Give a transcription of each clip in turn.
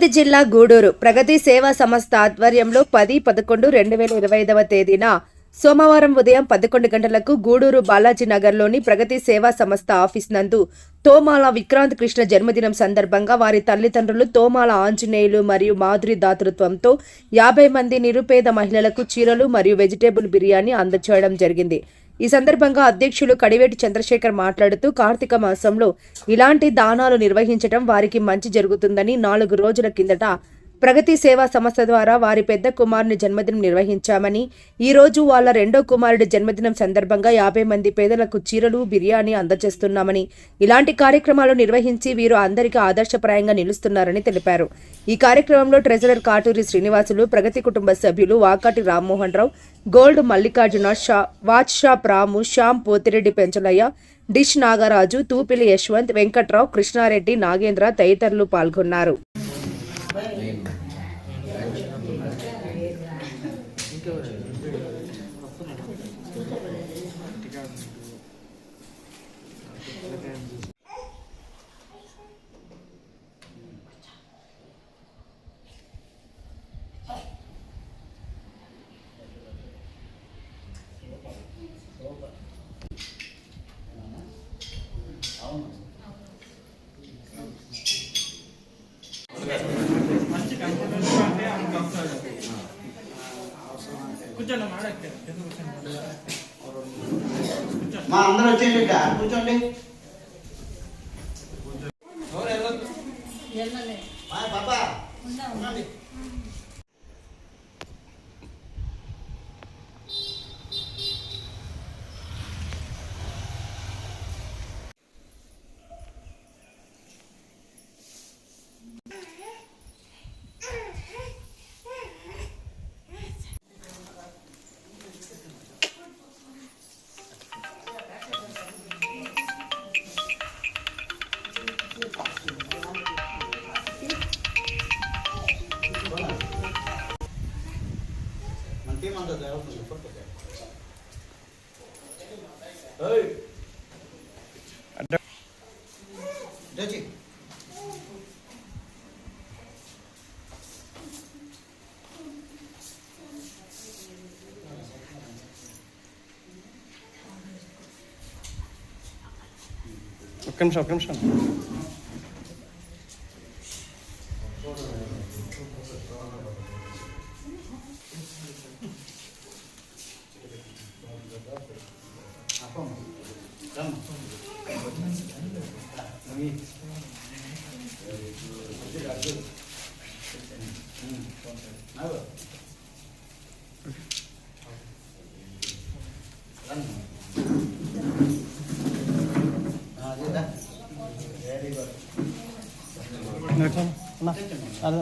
తిరుపతి జిల్లా గూడూరు ప్రగతి సేవా సంస్థ ఆధ్వర్యంలో పది పదకొండు రెండు వేల ఇరవై ఐదవ తేదీన సోమవారం ఉదయం పదకొండు గంటలకు గూడూరు బాలాజీ నగర్లోని ప్రగతి సేవా సంస్థ ఆఫీస్ నందు తోమాల విక్రాంత్ కృష్ణ జన్మదినం సందర్భంగా వారి తల్లిదండ్రులు తోమాల ఆంజనేయులు మరియు మాధురి దాతృత్వంతో యాభై మంది నిరుపేద మహిళలకు చీరలు మరియు వెజిటేబుల్ బిర్యానీ అందచేయడం జరిగింది. ఈ సందర్భంగా అధ్యక్షులు కడివేటి చంద్రశేఖర్ మాట్లాడుతూ కార్తీక మాసంలో ఇలాంటి దానాలు నిర్వహించడం వారికి మంచి జరుగుతుందని నాలుగు రోజుల కిందట ప్రగతి సేవా సంస్థ ద్వారా వారి పెద్ద కుమారుని జన్మదినం నిర్వహించామని ఈరోజు వాళ్ళ రెండో కుమారుడి జన్మదినం సందర్భంగా యాభై మంది పేదలకు చీరలు బిర్యానీ అందజేస్తున్నామని ఇలాంటి కార్యక్రమాలు నిర్వహించి వీరు అందరికీ ఆదర్శప్రాయంగా నిలుస్తున్నారని తెలిపారు. ఈ కార్యక్రమంలో ట్రెజరర్ కాటూరి శ్రీనివాసులు ప్రగతి కుటుంబ సభ్యులు Vakati Rammohan Rao gold Mallikarjuna Shah watch shop Ramu Shyam Pothireddy Penchalaiah dish Nagaraju Thupili Yashwanth Venkatrao Krishnareddy Nagendra తదితరులు పాల్గొన్నారు. కూర్చోండి మా అందరూ వచ్చేయండి ఇక్కడ. కూర్చోండి. మా పాపా. العراق من الفترة الجاية. جاجي كم شهر كم شهر వెరీ గుడ్ అదే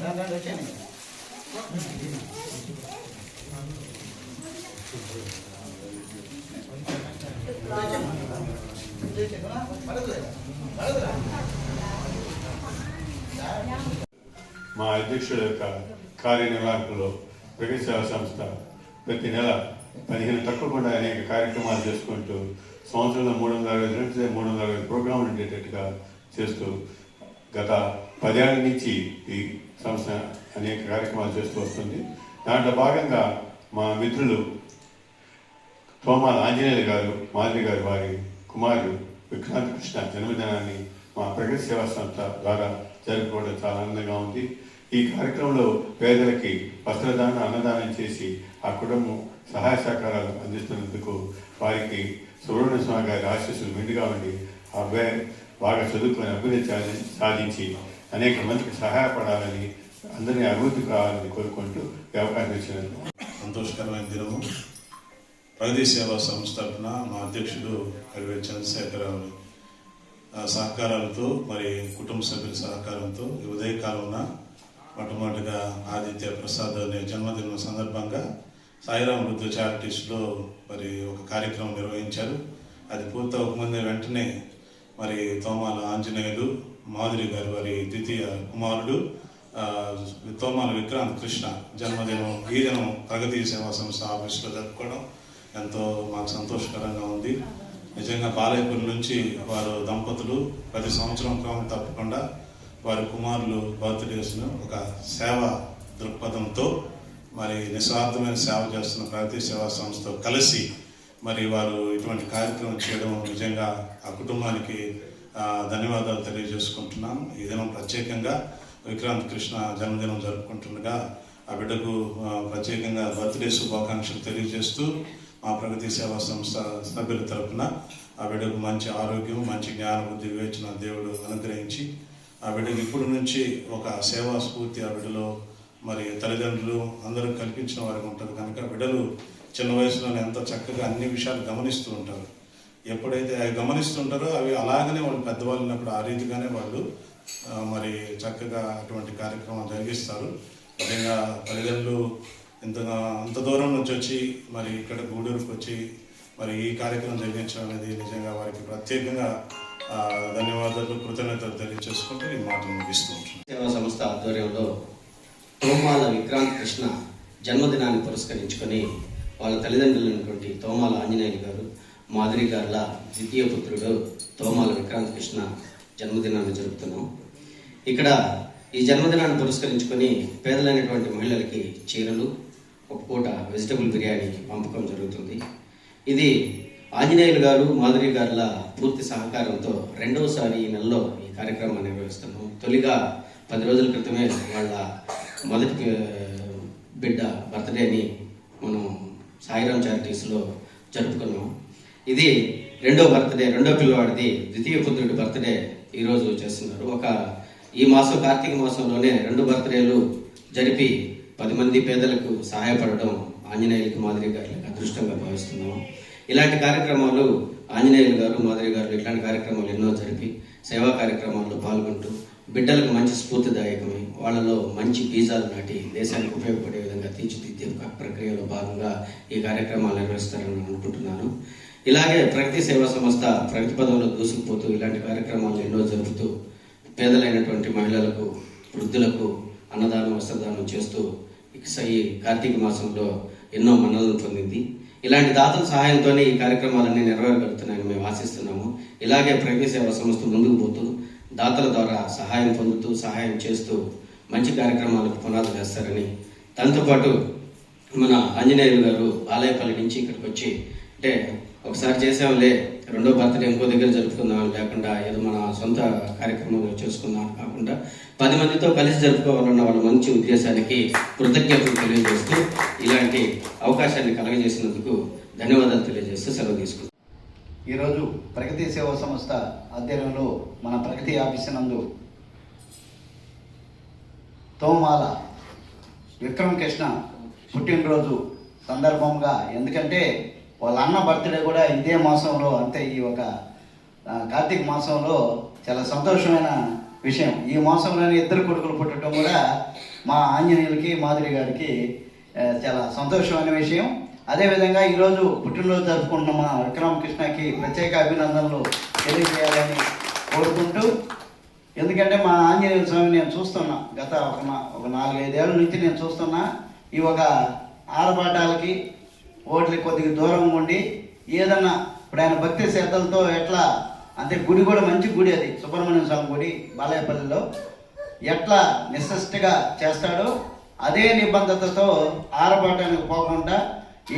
రా, రా, వచ్చేయండి. మా అధ్యక్షుల యొక్క కార్యనిర్వాహకులు ప్రగతి సేవా సంస్థ ప్రతి నెల పదిహేను తక్కువకుండా అనేక కార్యక్రమాలు చేసుకుంటూ సంవత్సరంలో మూడు వందల అరవై రెండు మూడు వందల అరవై ప్రోగ్రాములు ఉండేటట్టుగా చేస్తూ గత పదేళ్ళ నుంచి ఈ సంస్థ అనేక కార్యక్రమాలు చేస్తూ వస్తుంది. దాంట్లో భాగంగా మా మిత్రులు తోమాల ఆంజనేయులు గారు మాదిరి గారు వారి కుమారుడు విక్రాంత్ కృష్ణ జన్మదినాన్ని మా ప్రగతి సేవా సంస్థ ద్వారా జరుపుకోవడం చాలా ఆనందంగా ఉంది. ఈ కార్యక్రమంలో పేదలకి వస్త్రదానం అన్నదానం చేసి ఆ కుటుంబం సహాయ సహకారాలు అందిస్తున్నందుకు వారికి సుబ్రహ్మణ్య స్వామి గారి ఆశీస్సులు మెండుగా ఉండి ఆ అబ్బాయి బాగా చదువుకొని అభివృద్ధి సాధి- సాధించి అనేక మందికి సహాయపడాలని అందరినీ అభివృద్ధి కావాలని కోరుకుంటూ ఈ అవకాశం ఇచ్చినందుకు. సంతోషకరమైన దినము. ప్రగతి సేవా సంస్థ తరఫున మా అధ్యక్షుడు కరివే చంద్రశేఖరరావు సహకారాలతో మరి కుటుంబ సభ్యుల సహకారంతో ఈ ఉదయకాలంలో మొట్టమొదటిగా ఆదిత్య ప్రసాద్ అనే జన్మదినం సందర్భంగా సాయిరాం వృద్ధ చారిటీస్లో మరి ఒక కార్యక్రమం నిర్వహించారు. అది పూర్తవకముందే వెంటనే మరి తోమాల ఆంజనేయులు మాధురి గారు వారి ద్వితీయ కుమారుడు తోమాల విక్రాంత్ కృష్ణ జన్మదినం ఈ దినం ప్రగతి సేవా సంస్థ ఆఫీస్లో జరుపుకోవడం ఎంతో మాకు సంతోషకరంగా ఉంది. నిజంగా బాలయపల్లి నుంచి వారు దంపతులు ప్రతి సంవత్సరం క్రమం తప్పకుండా వారి కుమారులు బర్త్డేస్ను ఒక సేవ దృక్పథంతో మరి నిస్వార్థమైన సేవ చేస్తున్న ప్రగతి సేవా సంస్థతో కలిసి మరి వారు ఇటువంటి కార్యక్రమం చేయడం నిజంగా ఆ కుటుంబానికి ధన్యవాదాలు తెలియజేసుకుంటున్నాం. ఈ దినం ప్రత్యేకంగా విక్రాంత్ కృష్ణ జన్మదినం జరుపుకుంటుండగా ఆ బిడ్డకు ప్రత్యేకంగా బర్త్డే శుభాకాంక్షలు తెలియజేస్తూ మా ప్రగతి సేవా సంస్థ సభ్యుల తరపున ఆ బిడ్డకు మంచి ఆరోగ్యం మంచి జ్ఞాన బుద్ధి వివేచన దేవుడు అనుగ్రహించి ఆ బిడ్డకు ఇప్పటి నుంచి ఒక సేవా స్ఫూర్తి ఆ బిడ్డలో మరి తల్లిదండ్రులు అందరూ కల్పించిన వారికి ఉంటుంది. కనుక బిడ్డలు చిన్న వయసులోనే ఎంతో చక్కగా అన్ని విషయాలు గమనిస్తూ ఉంటారు. ఎప్పుడైతే అవి గమనిస్తుంటారో అవి అలాగనే వాళ్ళు పెద్దవాళ్ళు ఉన్నప్పుడు ఆ రీతిగానే వాళ్ళు మరి చక్కగా అటువంటి కార్యక్రమం జరిగిస్తారు. నిజంగా తల్లిదండ్రులు ఇంత అంత దూరం నుంచి వచ్చి మరి ఇక్కడ గూడూరుకు వచ్చి మరి ఈ కార్యక్రమం జరిగించడం అనేది నిజంగా వారికి ప్రత్యేకంగా ధన్యవాదాలు కృతజ్ఞతలు తెలియజేసుకుంటూ ఈ మాటలు ముగిస్తూ సేవా సంస్థ ఆధ్వర్యంలో తోమాల విక్రాంత్ కృష్ణ జన్మదినాన్ని పురస్కరించుకొని వాళ్ళ తల్లిదండ్రులైనటువంటి తోమాల ఆంజనేయులు గారు మాధురి గారుల ద్వితీయ పుత్రుడు తోమాల విక్రాంత్ కృష్ణ జన్మదినాన్ని జరుపుతున్నాం. ఇక్కడ ఈ జన్మదినాన్ని పురస్కరించుకొని పేదలైనటువంటి మహిళలకి చీరలు ఒక పూట వెజిటబుల్ బిర్యానీ పంపకం జరుగుతుంది. ఇది ఆంజనేయులు గారు మాధురి గారుల పూర్తి సహకారంతో రెండవసారి ఈ నెలలో ఈ కార్యక్రమాన్ని నిర్వహిస్తున్నాము. తొలిగా పది రోజుల క్రితమే వాళ్ళ మొదటి బిడ్డ బర్త్డేని మనం సాయిరామ్ చారిటీస్లో జరుపుకున్నాం ఇది రెండో బర్త్డే రెండో పిల్లవాడిది ద్వితీయ పుత్రుడి బర్త్డే ఈరోజు చేస్తున్నారు. ఒక ఈ మాసం కార్తీక మాసంలోనే రెండు బర్త్డేలు జరిపి పది మంది పేదలకు సహాయపడడం ఆంజనేయులకి మాదిరి గారికి అదృష్టంగా భావిస్తున్నాము. ఇలాంటి కార్యక్రమాలు ఆంజనేయులు గారు మాదిరి గారు ఇట్లాంటి కార్యక్రమాలు ఎన్నో జరిపి సేవా కార్యక్రమాల్లో పాల్గొంటూ బిడ్డలకు మంచి స్ఫూర్తిదాయకమై వాళ్ళలో మంచి బీజాలు నాటి దేశానికి ఉపయోగపడే విధంగా తీర్చిదిద్దే ప్రక్రియలో భాగంగా ఈ కార్యక్రమాలు నిర్వహిస్తారని అనుకుంటున్నాను. ఇలాగే ప్రగతి సేవా సంస్థ ప్రగతి పదంలో దూసుకుపోతూ ఇలాంటి కార్యక్రమాలు ఎన్నో జరుపుతూ పేదలైనటువంటి మహిళలకు వృద్ధులకు అన్నదానం వస్త్రదానం చేస్తూ ఈ కార్తీక మాసంలో ఎన్నో మన్నలను పొందింది. ఇలాంటి దాతల సహాయంతోనే ఈ కార్యక్రమాలన్నీ నెరవేరగలుగుతున్నాయని మేము ఆశిస్తున్నాము. ఇలాగే ప్రజ్ఞ సేవా సంస్థ ముందుకు పోతూ దాతల ద్వారా సహాయం పొందుతూ సహాయం చేస్తూ మంచి కార్యక్రమాలకు పునాదులు వేస్తారని దాంతోపాటు మన ఆంజనేయులు గారు ఆలయపల్లి నుంచి ఇక్కడికి వచ్చి అంటే ఒకసారి చేసాంలే రెండో బర్త్డే ఇంకో దగ్గర జరుపుకుందాం లేకుండా ఏదో మన సొంత కార్యక్రమంలో చేసుకుందాం కాకుండా పది మందితో కలిసి జరుపుకోవాలన్న వాళ్ళ మంచి ఉద్దేశానికి కృతజ్ఞతలు తెలియజేస్తూ ఇలాంటి అవకాశాన్ని కలగజేసినందుకు ధన్యవాదాలు తెలియజేస్తూ సెలవు తీసుకుంటాం ఈరోజు ప్రగతి సేవా సంస్థ ఆధ్వర్యంలో మన ప్రగతి ఆఫీస్ నందు తోమాల విక్రమ్ కృష్ణ పుట్టినరోజు సందర్భంగా ఎందుకంటే వాళ్ళ అన్న బర్త్డే కూడా ఇదే మాసంలో అంటే ఈ ఒక కార్తీక మాసంలో చాలా సంతోషమైన విషయం. ఈ మాసంలోనే ఇద్దరు కొడుకులు పుట్టడం కూడా మా ఆంజనేయులకి మాధురి గారికి చాలా సంతోషమైన విషయం. అదేవిధంగా ఈరోజు పుట్టినరోజు జరుపుకుంటున్న మా విక్రమకృష్ణకి ప్రత్యేక అభినందనలు తెలియజేయాలని కోరుకుంటూ ఎందుకంటే మా ఆంజనేయ స్వామి నేను చూస్తున్నా. గత ఒక ఒక నాలుగైదేళ్ళ నుంచి నేను చూస్తున్నా. ఈ ఒక ఆరబాటాలకి ఓట్లకి కొద్దిగా దూరంగా ఉండి ఏదన్నా ఇప్పుడు ఆయన భక్తి శ్రద్ధలతో ఎట్లా అంటే గుడి కూడా మంచి గుడి అది. సుబ్రహ్మణ్య స్వామి గుడి బాలయపల్లిలో. ఎట్లా నిశ్చిష్టగా చేస్తాడో అదే నిబంధతతో ఆరబాటానికి పోకుండా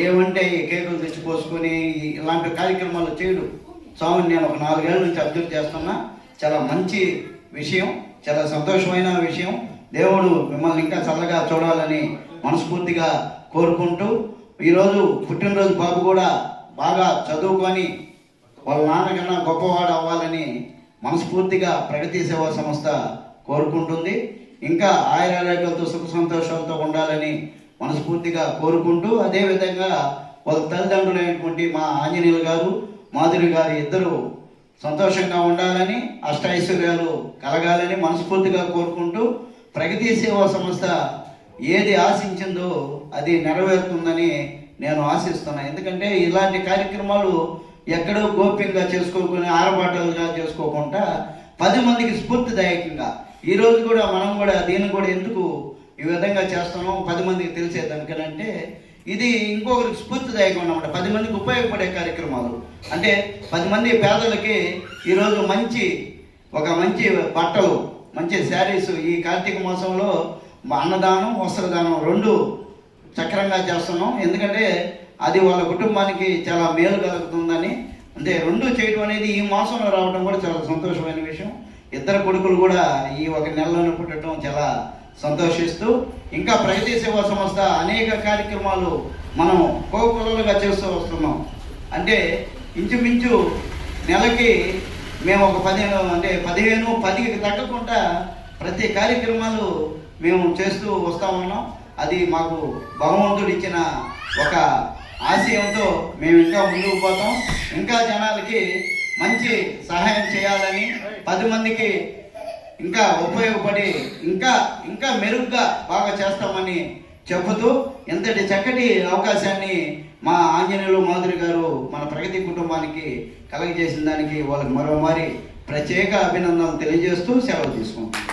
ఏమంటే ఈ కేకులు తెచ్చిపోసుకొని ఇలాంటి కార్యక్రమాలు చేయడు. స్వామిని నేను ఒక నాలుగేళ్ళ నుంచి అబ్జర్వ్ చేస్తున్నా. చాలా మంచి విషయం చాలా సంతోషమైన విషయం. దేవుడు మిమ్మల్ని ఇంకా చల్లగా చూడాలని మనస్ఫూర్తిగా కోరుకుంటూ ఈరోజు పుట్టినరోజు బాబు కూడా బాగా చదువుకొని వాళ్ళ నాన్నకన్నా గొప్పవాడు అవ్వాలని మనస్ఫూర్తిగా ప్రగతి సేవా సంస్థ కోరుకుంటుంది. ఇంకా ఆయురారోగ్యాలతో సుఖ సంతోషాలతో ఉండాలని మనస్ఫూర్తిగా కోరుకుంటూ అదేవిధంగా వాళ్ళ తల్లిదండ్రులైనటువంటి మా ఆంజనేయులు గారు మాధురి గారు ఇద్దరు సంతోషంగా ఉండాలని అష్టైశ్వర్యాలు కలగాలని మనస్ఫూర్తిగా కోరుకుంటూ ప్రగతి సేవా సంస్థ ఏది ఆశించిందో అది నెరవేరుతుందని నేను ఆశిస్తున్నాను ఎందుకంటే ఇలాంటి కార్యక్రమాలు ఎక్కడో గోప్యంగా చేసుకోకుని ఆరబాటలుగా చేసుకోకుండా పది మందికి స్ఫూర్తిదాయకంగా. ఈ రోజు కూడా మనం కూడా దీన్ని కూడా ఎందుకు ఈ విధంగా చేస్తున్నాం పది మందికి తెలిసేదానికనంటే ఇది ఇంకొకరికి స్ఫూర్తిదాయకం అనమాట పది మందికి ఉపయోగపడే కార్యక్రమాలు. అంటే పది మంది పేదలకి ఈరోజు మంచి ఒక మంచి బట్టలు మంచి శారీస్ ఈ కార్తీక మాసంలో అన్నదానం వస్త్రదానం రెండు చక్రంగా చేస్తున్నాం. ఎందుకంటే అది వాళ్ళ కుటుంబానికి చాలా మేలు కలుగుతుందని. అంటే రెండు చేయడం అనేది ఈ మాసంలో రావడం కూడా చాలా సంతోషమైన విషయం. ఇద్దరు కొడుకులు కూడా ఈ ఒక నెలలోనే పుట్టడం చాలా సంతోషిస్తూ ఇంకా ప్రగతి సేవా సంస్థ అనేక కార్యక్రమాలు మనం కోకులలుగా చేస్తూ వస్తున్నాం. అంటే ఇంచుమించు నెలకి మేము ఒక పదిహేను అంటే పదిహేను పదికి తగ్గకుండా ప్రతి కార్యక్రమాలు మేము చేస్తూ వస్తూ ఉన్నాం. అది మాకు భగవంతుడు ఇచ్చిన ఒక ఆశయంతో మేము ఇంకా ముందుకు పోతాం. ఇంకా జనాలకి మంచి సహాయం చేయాలని పది మందికి ఇంకా ఉపయోగపడి ఇంకా ఇంకా మెరుగ్గా బాగా చేస్తామని చెబుతూ ఇంతటి చక్కటి అవకాశాన్ని మా ఆంజనేయులు మాధురి గారు మన ప్రగతి కుటుంబానికి కలగజేసిన దానికి వాళ్ళకి మరోమారి ప్రత్యేక అభినందనలు తెలియజేస్తూ సెలవు తీసుకుంటున్నాం.